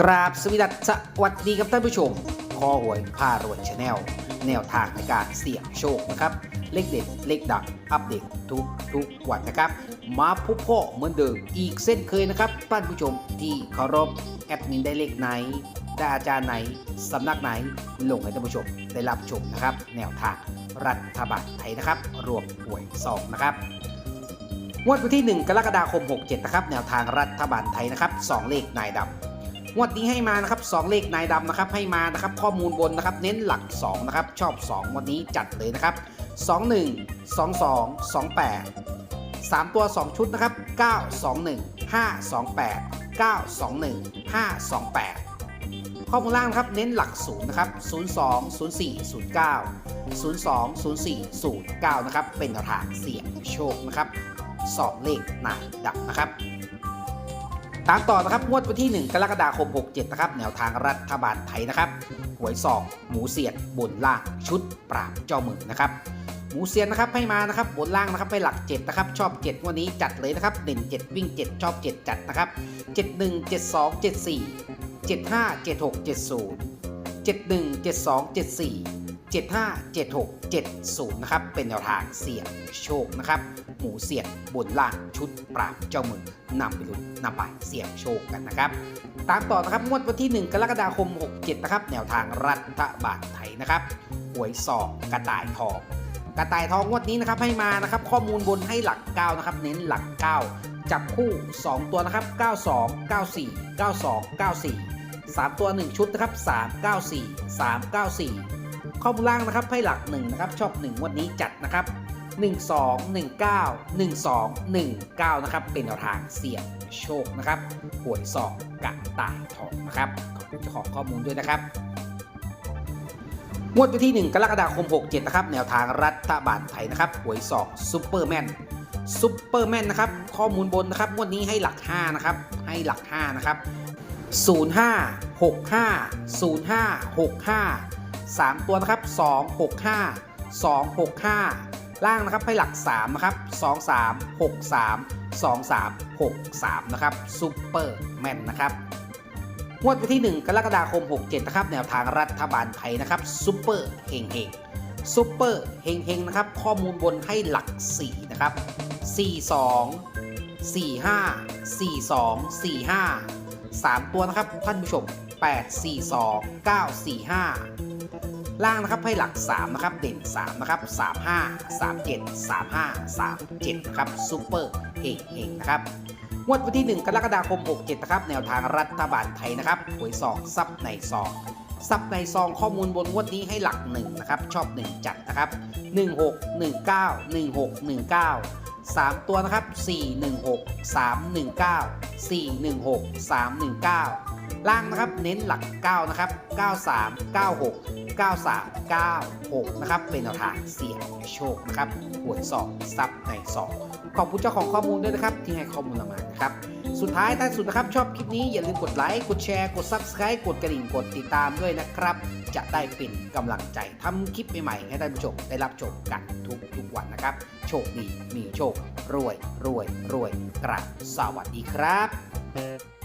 กราบสวสดัสสวัสดีครับท่านผู้ชม คอหวยพารวยชาแนลแนวทางในการเสี่ยงโชคนะครับ เลขเด็ดเลขดังอัปเดตทุกทุกวันนะครับ มาพบพ่อเหมือนเดิมอีกเส้นเคยนะครับท่านผู้ชมที่เคารพแอดมินได้เลขไหน ได้อาจารย์ไหน สำนักไหนลงให้ท่านผู้ชมได้รับชมนะครับ แนวทางรัฐบาลไทยนะครับ รวมหวยซองนะครับงวดวันที่ 1 กรกฎาคม 67 นะครับ แนวทางรัฐบาลไทยนะครับ 2 เลขนายดำ งวดนี้ให้มานะครับ2เลขนายดำนะครับให้มานะครับข้อมูลบนนะครับเน้นหลัก2นะครับชอบ 2 วันนี้จัดเลยนะครับ 21 22 28 3 ตัว 2 ชุดนะครับ 921 528 921 528 ข้อมูลล่างนะครับเน้นหลักศูนย์นะครับ 02 04 09 02 04 09 นะครับ เป็นแนวทางเสี่ยงโชคนะครับสองเลขหนายดับนะครับ ตามต่อนะครับงวดวันที่ 1 กรกฎาคม 67 นะครับ แนวทางรัฐบาลไทยนะครับ หวยสองหมูเสียด บนล่าง ชุดปราบเจ้ามือนะครับ หมูเซียนนะครับให้มานะครับ บนล่างนะครับไปหลัก 7 นะครับ ชอบ 7 วันนี้จัดเลยนะครับเด่น7 วิ่ง 7 ชอบ 7 จัดนะครับ 71 72 74 75 76 70 71 72 74 75 76 70 นะครับ เป็นแนวทางเสี่ยงโชคนะครับ หมูเสี่ยงบนล่างชุดปราบเจ้ามือนำไปลุ้นนำไปเสี่ยงโชคกันนะครับ ตามต่อนะครับงวดวันที่ 1 กรกฎาคม 67 นะครับ แนวทางรัฐบาลไทยนะครับหวยสองกระต่ายทองกระต่ายทองงวดนี้นะครับให้มานะครับ ข้อมูลบนให้หลัก 9 นะครับ เน้นหลัก 9 จับคู่ 2 ตัวนะครับ 92 94 92 94 3 ตัว 1 ชุดนะครับ 394 394 ข้อมูลล่างนะครับให้หลัก1นะครับชอบ1งวันนี้จัดนะครับ 12 19 12 19นะครับเป็นแนวทางเสี่ยงโชคนะครับหวยสองกะต่ายทองนะครับขอบคุณเจ้าของข้อมูลด้วยนะครับงวดวันที่ 1 กรกฎาคม 67 นะครับ แนวทางรัฐบาลไทยนะครับหวย2ซูเปอร์แมนซูเปอร์แมนนะครับข้อมูลบนนะครับงวดนี้ให้หลัก 5 นะครับ ให้หลัก 5 นะครับ 05 65 05 65 3 ตัวนะครับ 265 265 ล่างนะครับให้หลัก3นะครับ23 63 23 63นะครับซูเปอร์แมนนะครับงวดวันที่ 1 กรกฎาคม 67 นะครับ แนวทางรัฐบาลไทยนะครับซุปเปอร์เฮงเฮงซุปเปอร์เฮงเฮงนะครับ ข้อมูลบนให้หลัก 4 นะครับ 42 45 42 45 3 ตัวนะครับท่านผู้ชม8 42 945 ล่างนะครับให้หลัก 3 นะครับ เด่น 3 นะครับ 35 37 35 37 นะครับซุปเปอร์เฮงเฮงนะครับงวดวันที่ 1 กรกฎาคม 67 นะครับ แนวทางรัฐบาลไทยนะครับหวยซองซับในซองซับในซองข้อมูลบนงวดนี้ให้หลัก 1 นะครับ ชอบ 1 จัดนะครับ 16 19 16 19 3 ตัวนะครับ 416 319 416 319 ล่างนะครับเน้นหลัก 9 นะครับ 93 96 93 96 นะครับ เป็นแนวทางเสี่ยงโชคนะครับหวยสองซับในซองขอบคุณเจ้าของข้อมูลด้วยนะครับ ที่ให้ข้อมูลเรามานะครับ สุดท้ายท้ายสุดนะครับ ชอบคลิปนี้อย่าลืมกดไลค์ กดแชร์ กด Subscribe กดกระดิ่ง กดติดตามด้วยนะครับ จะได้เป็นกำลังใจทำคลิปใหม่ๆให้ท่านผู้ชมได้รับชมกันทุกทุกๆวันนะครับ โชคดีมีโชค รวยรวยรวยกราบสวัสดีครับ